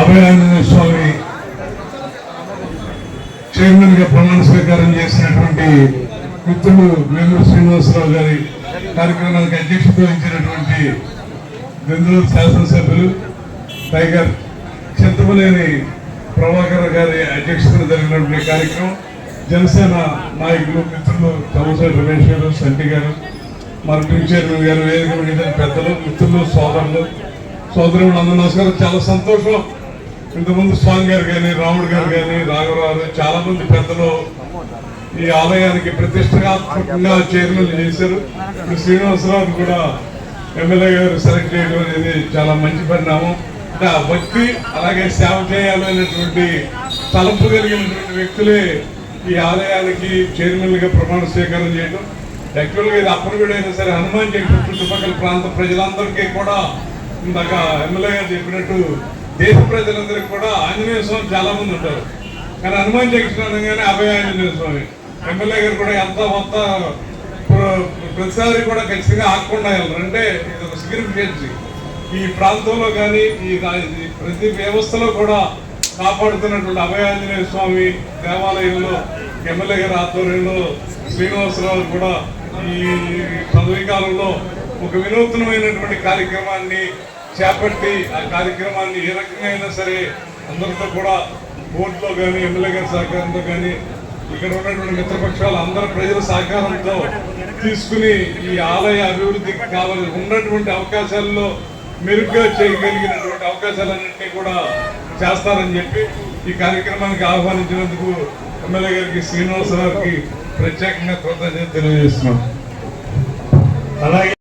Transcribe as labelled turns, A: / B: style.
A: అభయాంజనేయ స్వామి చైర్మన్గా ప్రమాణ స్వీకారం చేసినటువంటి మిత్రుడు వేమూరు శ్రీనివాసరావు గారి కార్యక్రమానికి అధ్యక్షత వహించినటువంటి బెంగళూరు శాసనసభ్యులు టైగర్ చింతమనేని ప్రభాకర్ గారి అధ్యక్షతన జరిగినటువంటి కార్యక్రమం జనసేన నాయకులు మిత్రులు తమసారి రమేష్ గారు సంటి గారు మరి చైర్మన్ గారు వేదిక పెద్దలు మిత్రులు సోదరులు సోదరుడు అందరూ నమస్కారం చాలా సంతోషం. ఇంతకుముందు స్వామి గారు కానీ రాముడు గారు కానీ రాఘవరావు చాలా మంది పెద్దలు ఈ ఆలయానికి ప్రతిష్టాత్మకంగా చైర్మన్ చేశారు. ఇప్పుడు శ్రీనివాసరావు కూడా ఎమ్మెల్యే గారు సెలెక్ట్ చేయడం అనేది చాలా మంచి పరిణామం. అంటే ఆ భక్తి అలాగే సేవ చేయాలనేటువంటి తలంపు కలిగినటువంటి వ్యక్తులే ఈ ఆలయానికి చైర్మన్గా ప్రమాణ స్వీకారం చేయడం. యాక్చువల్గా ఇది కూడా అయినా సరే హనుమాన్ జయంతి చుట్టుపక్కల ప్రాంత ప్రజలందరికీ కూడా ఇందాక ఎమ్మెల్యే గారు చెప్పినట్టు దేశ ప్రజలందరికీ కూడా ఆంజనేయ స్వామి చాలా మంది ఉంటారు. కానీ హనుమాన్ జంక్షన్ అనగానే అభయ ఆంజనేయ స్వామి. ఎమ్మెల్యే గారు కూడా ఎంత మొత్త ప్రతిసారి కూడా ఖచ్చితంగా ఆకుండా వెళ్ళరు. అంటే ఇది ఒక సిగ్నిఫికెన్సీ ఈ ప్రాంతంలో కానీ ఈ ఈ ప్రతి వ్యవస్థలో కూడా కాపాడుతున్నటువంటి అభయ ఆంజనేయ స్వామి దేవాలయంలో ఎమ్మెల్యే గారి ఆధ్వర్యంలో శ్రీనివాసరావు కూడా ఈ పదవీ కాలంలో ఒక వినూత్నమైనటువంటి కార్యక్రమాన్ని చేపట్టి ఆ కార్యక్రమాన్ని ఏ రకంగా సరే అందరితో కూడా బోర్డులో కానీ ఎమ్మెల్యే గారి సహకారంతో కానీ ఇక్కడ ఉన్నటువంటి మిత్రపక్షాలు అందరి ప్రజల సహకారంతో తీసుకుని ఈ ఆలయ అభివృద్ధికి కావాలి ఉన్నటువంటి అవకాశాల్లో మెరుగ్గా చేయగలిగినటువంటి అవకాశాలన్నింటినీ కూడా చేస్తారని చెప్పి ఈ కార్యక్రమానికి ఆహ్వానించినందుకు ఎమ్మెల్యే గారికి శ్రీనివాసరావుకి ప్రత్యేకంగా కృతజ్ఞత తెలియజేస్తున్నాం.
B: అలాగే